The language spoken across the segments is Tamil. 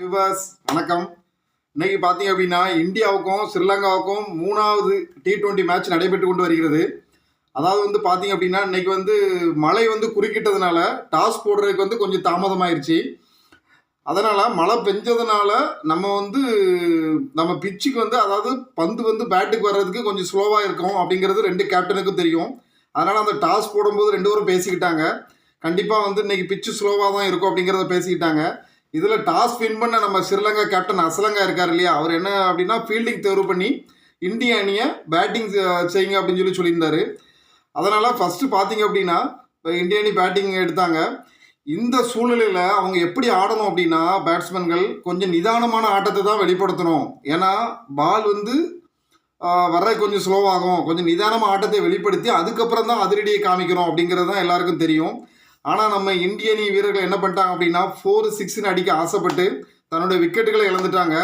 விவாஸ் வணக்கம். இன்னைக்கு பார்த்தீங்க அப்படின்னா இந்தியாவுக்கும் ஸ்ரீலங்காவுக்கும் மூணாவது டி டுவெண்ட்டி மேட்ச் நடைபெற்று கொண்டு வருகிறது. அதாவது வந்து பார்த்தீங்க அப்படின்னா இன்னைக்கு வந்து மழை வந்து குறுக்கிட்டதுனால டாஸ் போடுறதுக்கு வந்து கொஞ்சம் தாமதமாயிருச்சு. அதனால் மழை பெஞ்சதுனால நம்ம வந்து நம்ம பிச்சுக்கு வந்து அதாவது பந்து வந்து பேட்டுக்கு வர்றதுக்கு கொஞ்சம் ஸ்லோவாக இருக்கும் அப்படிங்கிறது ரெண்டு கேப்டனுக்கும் தெரியும். அதனால் அந்த டாஸ் போடும்போது ரெண்டு பேரும் பேசிக்கிட்டாங்க. கண்டிப்பாக வந்து இன்னைக்கு பிச்சு ஸ்லோவாக தான் இருக்கும் அப்படிங்கிறத பேசிக்கிட்டாங்க. இதில் டாஸ் வின் பண்ண நம்ம ஸ்ரீலங்கா கேப்டன் அசலங்கா இருக்கார் இல்லையா? அவர் என்ன அப்படின்னா ஃபீல்டிங் தேர்வு பண்ணி இந்திய அணியை பேட்டிங் செய்யுங்க அப்படின்னு சொல்லி சொல்லியிருந்தாரு. அதனால் ஃபஸ்ட்டு பார்த்தீங்க அப்படின்னா இப்போ இந்திய அணி பேட்டிங் எடுத்தாங்க. இந்த சூழ்நிலையில் அவங்க எப்படி ஆடணும் அப்படின்னா பேட்ஸ்மேன்கள் கொஞ்சம் நிதானமான ஆட்டத்தை தான் வெளிப்படுத்தணும். ஏன்னா பால் வந்து வர்ற கொஞ்சம் ஸ்லோவாகும் கொஞ்சம் நிதானமாக ஆட்டத்தை வெளிப்படுத்தி அதுக்கப்புறம் தான் அதிரடியை காமிக்கணும் அப்படிங்கிறது தான் எல்லாருக்கும் தெரியும். ஆனால் நம்ம இந்திய அணி வீரர்கள் என்ன பண்ணிட்டாங்க அப்படின்னா ஃபோர் சிக்ஸ்னு அடிக்க ஆசைப்பட்டு தன்னுடைய விக்கெட்டுகளை இழந்துட்டாங்க.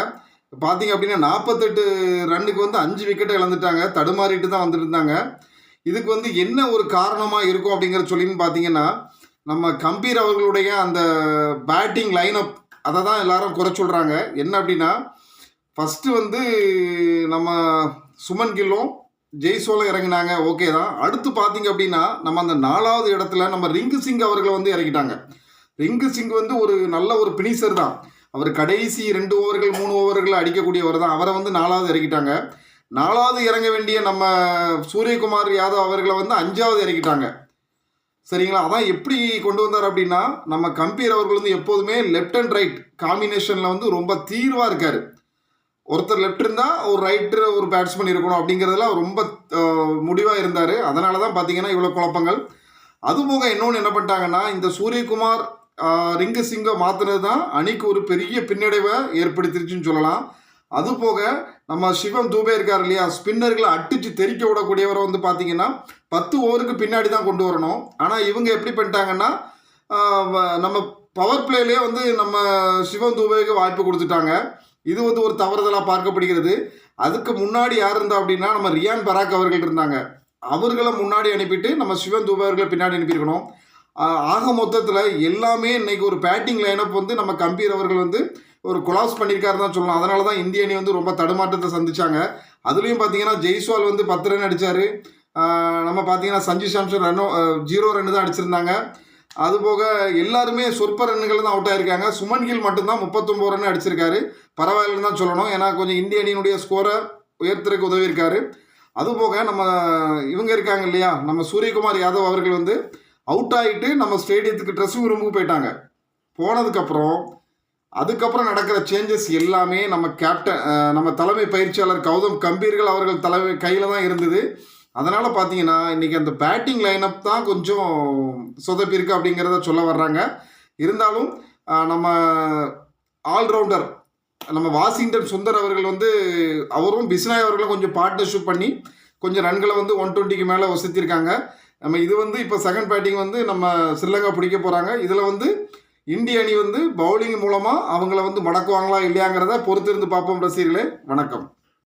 பார்த்தீங்க அப்படின்னா நாற்பத்தெட்டு ரன்னுக்கு வந்து அஞ்சு விக்கெட்டை இழந்துட்டாங்க. தடுமாறிட்டு தான் வந்துட்டு இருந்தாங்க இதுக்கு வந்து என்ன ஒரு காரணமாக இருக்கும் அப்படிங்கிற சொல்லின்னு பார்த்தீங்கன்னா நம்ம கம்பீர் அவர்களுடைய அந்த பேட்டிங் லைனப் அதை தான் எல்லாரும் குறை சொல்கிறாங்க என்ன அப்படின்னா ஃபஸ்ட்டு வந்து நம்ம சுமன் கில்லும் ஜெய்சோல இறங்கினாங்க ஓகே தான். அடுத்து பார்த்தீங்க அப்படின்னா நம்ம அந்த நாலாவது இடத்துல நம்ம ரிங்கு சிங் அவர்களை வந்து இறக்கிட்டாங்க. ரிங்கு சிங் வந்து ஒரு நல்ல ஒரு பினிசர் தான். அவர் கடைசி ரெண்டு ஓவர்கள் மூணு ஓவர்கள் அடிக்கக்கூடியவர் தான். அவரை வந்து நாலாவது இறக்கிட்டாங்க. நாலாவது இறங்க வேண்டிய நம்ம சூரியகுமார் யாதவ் அவர்களை வந்து அஞ்சாவது இறக்கிட்டாங்க. சரிங்களா? அதான் எப்படி கொண்டு வந்தார் அப்படின்னா நம்ம கம்பீர் அவர்கள் வந்து எப்போதுமே லெஃப்ட் அண்ட் ரைட் காம்பினேஷனில் வந்து ரொம்ப தீர்வாக இருக்கார். ஒருத்தர் லெஃப்ட் இருந்தால் ஒரு ரைட்டு ஒரு பேட்ஸ்மேன் இருக்கணும் அப்படிங்கிறதுலாம் ரொம்ப முடிவாக இருந்தார். அதனால தான் பார்த்தீங்கன்னா இவ்வளோ குழப்பங்கள். அதுபோக இன்னொன்று என்ன பண்ணிட்டாங்கன்னா இந்த சூரியகுமார் ரிங்கு சிங்கை மாற்றினது தான் அணிக்கு ஒரு பெரிய பின்னடைவை ஏற்படுத்திருச்சுன்னு சொல்லலாம். அதுபோக நம்ம சிவம் தூபே இருக்கார் இல்லையா ஸ்பின்னர்களை அட்டிச்சு தெறிக்க விடக்கூடியவரை வந்து பார்த்தீங்கன்னா பத்து ஓவருக்கு பின்னாடி தான் கொண்டு வரணும். ஆனால் இவங்க எப்படி பண்ணிட்டாங்கன்னா நம்ம பவர் பிளேலேயே வந்து நம்ம சிவம் தூபேக்கு வாய்ப்பு கொடுத்துட்டாங்க. இது வந்து ஒரு தவறுதலாக பார்க்கப்படுகிறது. அதுக்கு முன்னாடி யார் இருந்தா அப்படின்னா நம்ம ரியான் பராக் அவர்கள் இருந்தாங்க. அவர்களை முன்னாடி அனுப்பிட்டு நம்ம சிவன் தூபே அவர்களை பின்னாடி அனுப்பியிருக்கணும். ஆக மொத்தத்தில் எல்லாமே இன்னைக்கு ஒரு பேட்டிங் லைனப் வந்து நம்ம கம்பீர் அவர்கள் வந்து ஒரு கொலாப்ஸ் பண்ணியிருக்காரு தான் சொல்லலாம். அதனால தான் இந்திய அணி வந்து ரொம்ப தடுமாற்றத்தை சந்திச்சாங்க. அதுலேயும் பார்த்தீங்கன்னா ஜெய்ஸ்வால் வந்து பத்து ரன் அடித்தார் நம்ம பார்த்தீங்கன்னா சஞ்சு சாம்சன் ரன்னோ ஜீரோ ரன் தான் அடிச்சிருந்தாங்க. அதுபோக எல்லாருமே சொற்ப ரன்னுகள் தான் அவுட் ஆயிருக்காங்க. சுமன் கில் மட்டும்தான் முப்பத்தொம்போது ரன் அடிச்சிருக்காரு. பரவாயில்லன்னு தான் சொல்லணும். ஏன்னா கொஞ்சம் இந்திய அணியினுடைய ஸ்கோரை உயர்த்துறதுக்கு உதவியிருக்காரு. அதுபோக நம்ம இவங்க இருக்காங்க இல்லையா? நம்ம சூரியகுமார் யாதவ் அவர்கள் வந்து அவுட் ஆகிட்டு நம்ம ஸ்டேடியத்துக்கு ட்ரெஸ்ஸிங் ரூமுக்கு போயிட்டாங்க. போனதுக்கப்புறம் அதுக்கப்புறம் நடக்கிற சேஞ்சஸ் எல்லாமே நம்ம கேப்டன் நம்ம தலைமை பயிற்சியாளர் கௌதம் கம்பீர்கள் அவர்கள் தலைமை கையில் தான் இருந்தது. அதனால் பார்த்தீங்கன்னா இன்றைக்கி அந்த பேட்டிங் லைனப் தான் கொஞ்சம் சொதப்பிருக்கு அப்படிங்கிறத சொல்ல வர்றாங்க. இருந்தாலும் நம்ம ஆல்ரவுண்டர் நம்ம வாஷிங்டன் சுந்தர் அவர்கள் வந்து அவரும் பிஸ்னாய் அவர்களும் கொஞ்சம் பார்ட்னர்ஷிப் பண்ணி கொஞ்சம் ரன்களை வந்து ஒன் டுவெண்ட்டிக்கு மேலே வசத்திருக்காங்க. நம்ம இது வந்து இப்போ செகண்ட் பேட்டிங் வந்து நம்ம ஸ்ரீலங்கா பிடிக்க போகிறாங்க இதில் வந்து இந்திய அணி வந்து பவுலிங் மூலமாக அவங்கள வந்து மடக்குவாங்களா இல்லையாங்கிறத பொறுத்திருந்து பார்ப்போம் ரசிகர்களே. வணக்கம்.